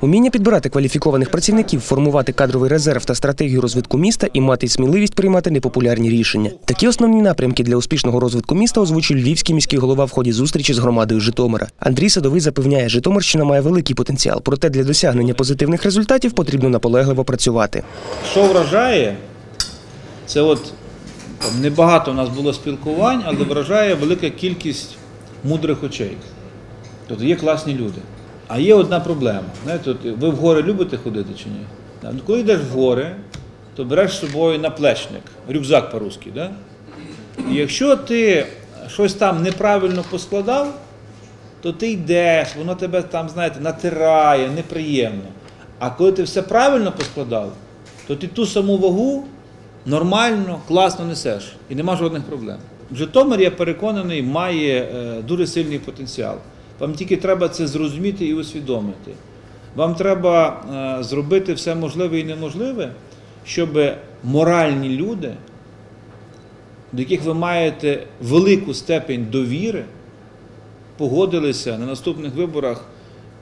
Уміння підбирати кваліфікованих працівників, формувати кадровий резерв та стратегію розвитку міста і мати сміливість приймати непопулярні рішення. Такі основні напрямки для успішного розвитку міста озвучив львівський міський голова в ході зустрічі з громадою Житомира. Андрій Садовий запевняє, Житомирщина має великий потенціал, проте для досягнення позитивних результатів потрібно наполегливо працювати. Що вражає, це от небагато у нас було спілкувань, але вражає велика кількість мудрих очей. Тобто є класні люди. А є одна проблема. Знаєте, ви в гори любите ходити чи ні? Ну, Коли йдеш в гори, то береш з собою наплечник, рюкзак по-русски. Да? І якщо ти щось там неправильно поскладав, то ти йдеш, воно тебе там, знаєте, натирає, неприємно. А коли ти все правильно поскладав, то ти ту саму вагу нормально, класно несеш і нема жодних проблем. Житомир, я переконаний, має е, дуже сильний потенціал. Вам тільки треба це зрозуміти і усвідомити. Вам треба е, зробити все можливе і неможливе, щоб моральні люди, до яких ви маєте велику степень довіри, погодилися на наступних виборах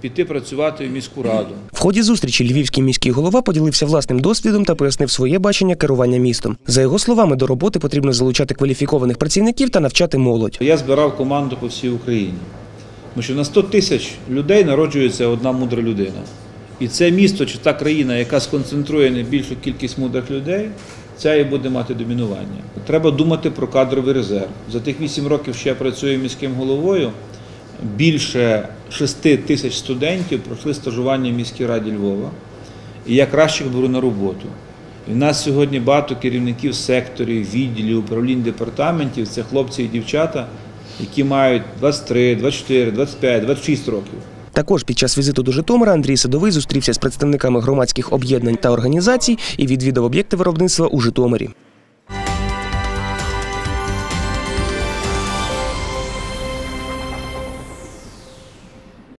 піти працювати в міську раду. В ході зустрічі львівський міський голова поділився власним досвідом та пояснив своє бачення керування містом. За його словами, до роботи потрібно залучати кваліфікованих працівників та навчати молодь. Я збирав команду по всій Україні. Тому що на 100 тисяч людей народжується одна мудра людина. І це місто чи та країна, яка сконцентрує найбільшу кількість мудрих людей, ця і буде мати домінування. Треба думати про кадровий резерв. За тих 8 років, що я працюю міським головою, більше 6 тисяч студентів пройшли стажування в міській раді Львова. І я кращих беру на роботу. І в нас сьогодні багато керівників секторів, відділів, управлінь департаментів це хлопці і дівчата, які мають 23, 24, 25, 26 років. Також під час візиту до Житомира Андрій Садовий зустрівся з представниками громадських об'єднань та організацій і відвідав об'єкти виробництва у Житомирі.